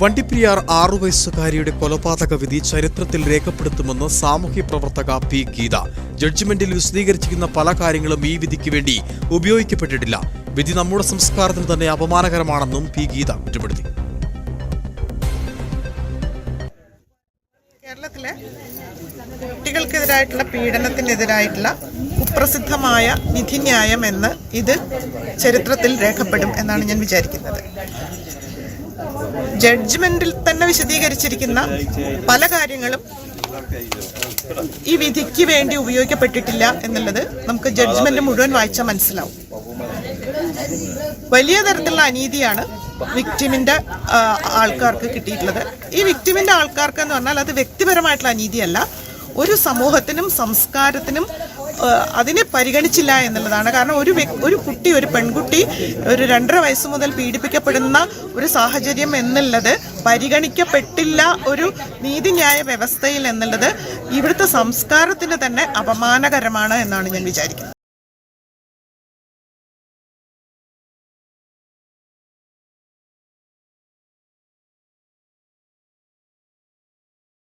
വണ്ടിപ്പെരിയാർ ആറു വയസ്സുകാരിയുടെ കൊലപാതക വിധി ചരിത്രത്തിൽ രേഖപ്പെടുത്തുമെന്ന് സാമൂഹ്യ പ്രവർത്തക പി ഗീത. ജഡ്ജ്മെന്റിൽ വിശദീകരിച്ചിരിക്കുന്ന പല കാര്യങ്ങളും ഈ വിധിക്ക് വേണ്ടി ഉപയോഗിക്കപ്പെട്ടിട്ടില്ല. വിധി നമ്മുടെ സംസ്കാരത്തിന് തന്നെ അപമാനകരമാണെന്നും പി ഗീത കുറ്റപ്പെടുത്തി. കേരളത്തിലെ കുട്ടികൾക്കെതിരായിട്ടുള്ള പീഡനത്തിനെതിരായിട്ടുള്ള കുപ്രസിദ്ധമായ വിധിന്യായം എന്ന് ഇത് ചരിത്രത്തിൽ രേഖപ്പെടും എന്നാണ് ഞാൻ വിചാരിക്കുന്നത്. ജഡ്ജ്മെന്റിൽ തന്നെ വിശദീകരിച്ചിരിക്കുന്ന പല കാര്യങ്ങളും ഈ വിധിക്ക് വേണ്ടി ഉപയോഗിക്കപ്പെട്ടിട്ടില്ല എന്നുള്ളത് നമുക്ക് ജഡ്ജ്മെന്റ് മുഴുവൻ വായിച്ചാൽ മനസ്സിലാവും. വലിയ തരത്തിലുള്ള അനീതിയാണ് വിക്ടിമിന്റെ ആൾക്കാർക്ക് കിട്ടിയിട്ടുള്ളത്. ഈ വിക്ടിമിന്റെ ആൾക്കാർക്ക് എന്ന് പറഞ്ഞാൽ അത് വ്യക്തിപരമായിട്ടുള്ള അനീതിയല്ല. ഒരു സമൂഹത്തിനും സംസ്കാരത്തിനും അതിനെ പരിഗണിച്ചില്ല എന്നുള്ളതാണ്. കാരണം ഒരു ഒരു കുട്ടി ഒരു പെൺകുട്ടി ഒരു രണ്ടര വയസ്സ് മുതൽ പീഡിപ്പിക്കപ്പെടുന്ന ഒരു സാഹചര്യം എന്നുള്ളത് പരിഗണിക്കപ്പെട്ടില്ല ഒരു നീതിന്യായ വ്യവസ്ഥയിൽ എന്നുള്ളത് ഇവിടുത്തെ സംസ്കാരത്തിന് തന്നെ അപമാനകരമാണ് എന്നാണ് ഞാൻ വിചാരിക്കുന്നത്.